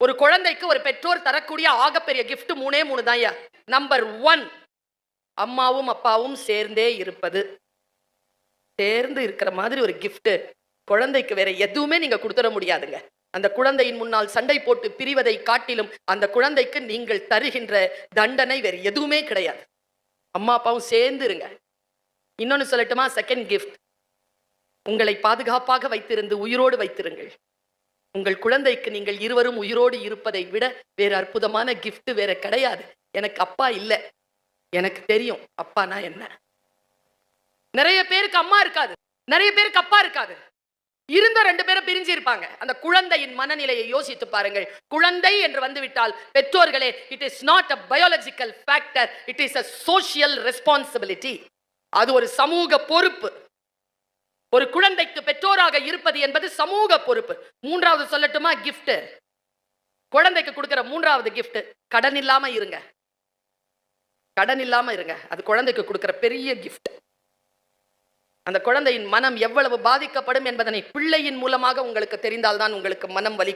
ஒரு குழந்தைக்கு ஒரு பெற்றோர் தரக்கூடிய ஆகப்பெரிய கிஃப்ட் மூணே மூணு தான் நம்பர் ஒன் அம்மாவும் அப்பாவும் சேர்ந்தே இருப்பது. சேர்ந்து இருக்கிற மாதிரி ஒரு கிஃப்ட் குழந்தைக்கு வேற எதுவுமே நீங்க கொடுத்துட முடியாதுங்க. அந்த குழந்தையின் முன்னால் சண்டை போட்டு பிரிவதை காட்டிலும் அந்த குழந்தைக்கு நீங்கள் தருகின்ற தண்டனை வேற எதுவுமே கிடையாது. அம்மா அப்பாவும் சேர்ந்து இருங்க. இன்னொன்னு சொல்லட்டுமா? செகண்ட் கிஃப்ட் உங்களை பாதுகாப்பாக வைத்திருந்து உயிரோடு வைத்திருங்கள். உங்கள் குழந்தைக்கு நீங்கள் இருவரும் உயிரோடு இருப்பதை விட வேற அற்புதமான கிஃப்ட் வேற கிடையாது. எனக்கு அப்பா இல்லை. எனக்கு தெரியும் அப்பானா என்ன. நிறைய பேருக்கு அம்மா இருக்காது. நிறைய பேருக்கு அப்பா இருக்காது. இருந்த ரெண்டு பேரும் பிரிஞ்சு இருப்பாங்க. அந்த குழந்தையின் மனநிலையை யோசித்து பாருங்கள். குழந்தை என்று வந்துவிட்டால் பெற்றோர்களே it is not a biological factor it is a social responsibility அது ஒரு சமூக பொறுப்பு. ஒரு குழந்தைக்கு இருப்பது என்பது சமூக பொறுப்பு. மூன்றாவது சொல்லட்டுமா? கிஃப்ட் குழந்தைக்கு கொடுக்கிற மூன்றாவது கிஃப்ட் கடன் இல்லாம இருங்க. கடன் இல்லாம இருங்க. அது குழந்தைக்கு கொடுக்கிற பெரிய கிஃப்ட் அந்த குழந்தையின் மனம் எவ்வளவு பாதிக்கப்படும் என்பதனை பிள்ளையின் மூலமாக உங்களுக்கு தெரிந்தால்தான் உங்களுக்கு மனம் வலி